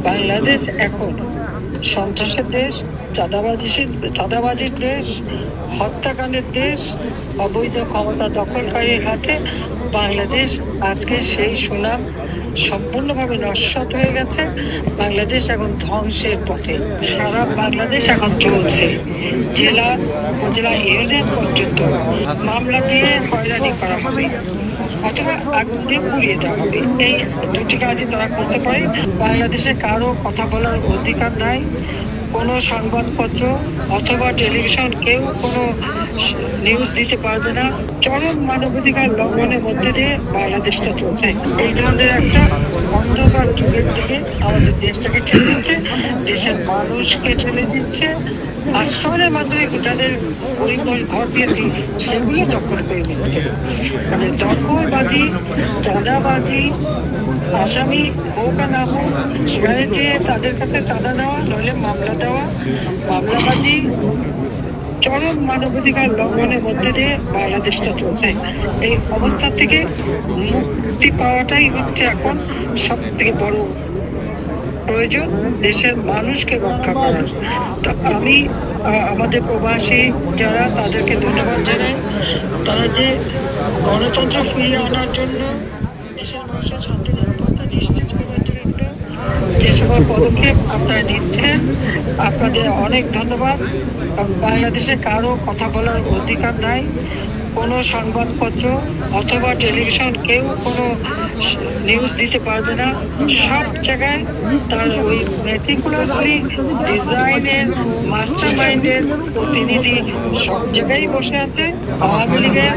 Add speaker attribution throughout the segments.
Speaker 1: বাংলাদেশ এখন সন্ত্রাসের দেশ চাঁদাবাজি চাঁদাবাজির দেশ, হত্যাকাণ্ডের দেশ, অবৈধ ক্ষমতা দখলকারীর হাতে বাংলাদেশ আজকে সেই সুনাম সম্পূর্ণভাবে নস্যাৎ হয়ে গেছে। বাংলাদেশ এখন ধ্বংসের পথে। সারা বাংলাদেশ এখন চলছে। জেলা উপজেলা ইউনিয়ন পর্যন্ত মামলা দিয়ে হয়রানি করা হবে। অথবা আগুনে পুড়িয়ে দেওয়া হবে। এই দুটি কাজই তারা করতে পারে। বাংলাদেশে কারও কথা বলার অধিকার নাই। কোনো সংবাদপত্র অথবা টেলিভিশন কেউ কোনো নিউজ দিতে পারবে না। চরম মানবাধিকার লঙ্ঘনের মধ্যে দিয়ে বাংলাদেশটা চলছে। এই ধরনের একটা অন্ধকার যুগের দিকে আমাদের দেশটাকে ঠেলে দিচ্ছে। দেশের মানুষকে ঠেলে দিচ্ছে। আশ্রমের মাধ্যমে যাদের পরিবার ঘর দিয়েছি, সেগুলো দখল করে নিচ্ছে। মানে দখলবাজি, চাঁদাবাজি আসামি হোক আর না হোক, সেখানে যে তাদের কাছে চাঁদা দেওয়া, নইলে মামলা দেওয়া, মামলাবাজি, চরম মানবাধিকার লঙ্ঘনের মধ্যে দিয়ে বাংলাদেশটা চলছে। এই অবস্থা থেকে মুক্তি পাওয়াটাই হচ্ছে এখন সব থেকে বড় প্রয়োজন দেশের মানুষকে রক্ষা করার। তো আমি আমাদের প্রবাসী যারা তাদেরকে ধন্যবাদ জানাই, তারা যে গণতন্ত্র ফিরিয়ে আনার জন্য দেশের মানুষের নিশ্চিত করার জন্য যে সকল পদক্ষেপ আপনারা নিচ্ছেন, আপনাদের অনেক ধন্যবাদ। বাংলাদেশে কারও কথা বলার অধিকার নাই, কোনো সংবাদপত্র অথবা টেলিভিশন কেউ কোনো নিউজ দিতে পারবে না। সব জায়গায় তার ওই মেটিকুলাসলি ডিজাইনের মাস্টার মাইন্ডের প্রতিনিধি সব জায়গায় বসে আছে। আওয়ামী লীগের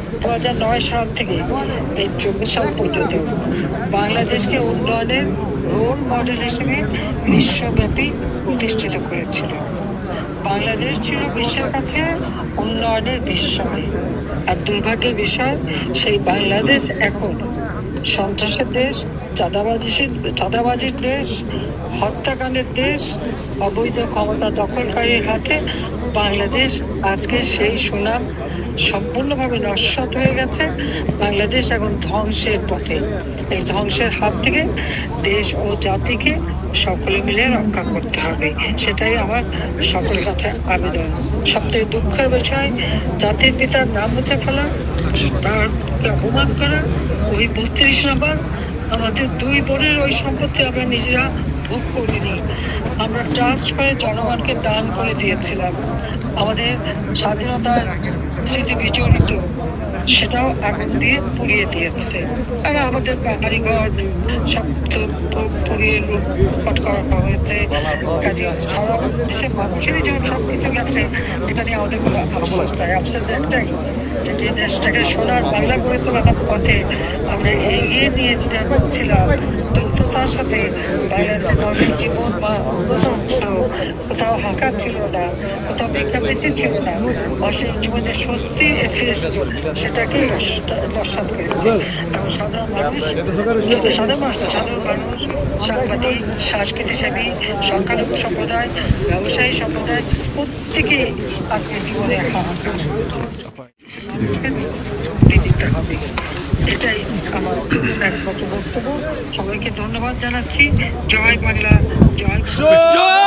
Speaker 1: দু হাজার নয় সাল থেকে এই চব্বিশ সাল পর্যন্ত বাংলাদেশকে উন্নয়নের রোল মডেল হিসেবে বিশ্বব্যাপী প্রতিষ্ঠিত করেছিল। বাংলাদেশ ছিল বিশ্বের কাছে উন্নয়নের বিস্ময়। আর দুর্ভাগ্যের বিষয়, সেই বাংলাদেশ এখন সন্ত্রাসের দেশ চাঁদাবাজি চাঁদাবাজির দেশ, হত্যাকাণ্ডের দেশ, অবৈধ ক্ষমতা দখলকারীর হাতে বাংলাদেশ আজকে সেই সুনাম সম্পূর্ণভাবে নস্বাত হয়ে গেছে। বাংলাদেশ এখন ধ্বংসের পথে। এই ধ্বংসের হাত থেকে দেশ ও জাতিকে সকলে মিলে রক্ষা করতে হবে। সেটাই আমার সকলের কাছে আবেদন। সবথেকে দুঃখের বিষয়, জাতির পিতার নাম মুছে ফেলা তারকে অপমান করা ওই বত্রিশ নাম্বার, আমাদের দুই বোনের ওই সম্পত্তি আমরা নিজেরা ভোগ করিনি। আমরা ট্রাস্ট করে জনগণকে দান করে দিয়েছিলাম। আমাদের স্বাধীনতার স্মৃতি বিজড়িত। সেটাও আগুন দিয়ে পুড়িয়ে দিয়েছে। আর আমাদের বাড়িঘর সব তো পুড়িয়ে লুটপাট করা হয়েছে। কাজে সারা দেশের মানুষেরই যখন সব কিছু গেছে, এটা নিয়ে আমাদের কোনো আফসোস নাই। আফসোস একটাই যে যে দেশটাকে সোনার বাংলা করে তোলার পথে আমরা এগিয়ে নিয়ে যাচ্ছিলাম দ্রুততার সাথে বাংলাদেশের মানুষের জীবন বা হচ্ছিল কোথাও হাঁকার ছিল না কোথাও ভিক্ষাবৃত্তি ছিল না মানুষের জীবনে স্বস্তি ফিরে এসেছিল সেটাকেই করেছে। এবং সাধারণ মানুষ সাধারণ মানুষ সাধারণ মানুষ সাংবাদিক সংস্কৃতিসেবী সংখ্যালঘু সম্প্রদায় ব্যবসায়ী সম্প্রদায় প্রত্যেকেই আজকে জীবনে হাহাকার। হবে এটাই আমার একমাত্র বক্তব্য। সবাইকে ধন্যবাদ জানাচ্ছি। জয় বাংলা জয়
Speaker 2: জয়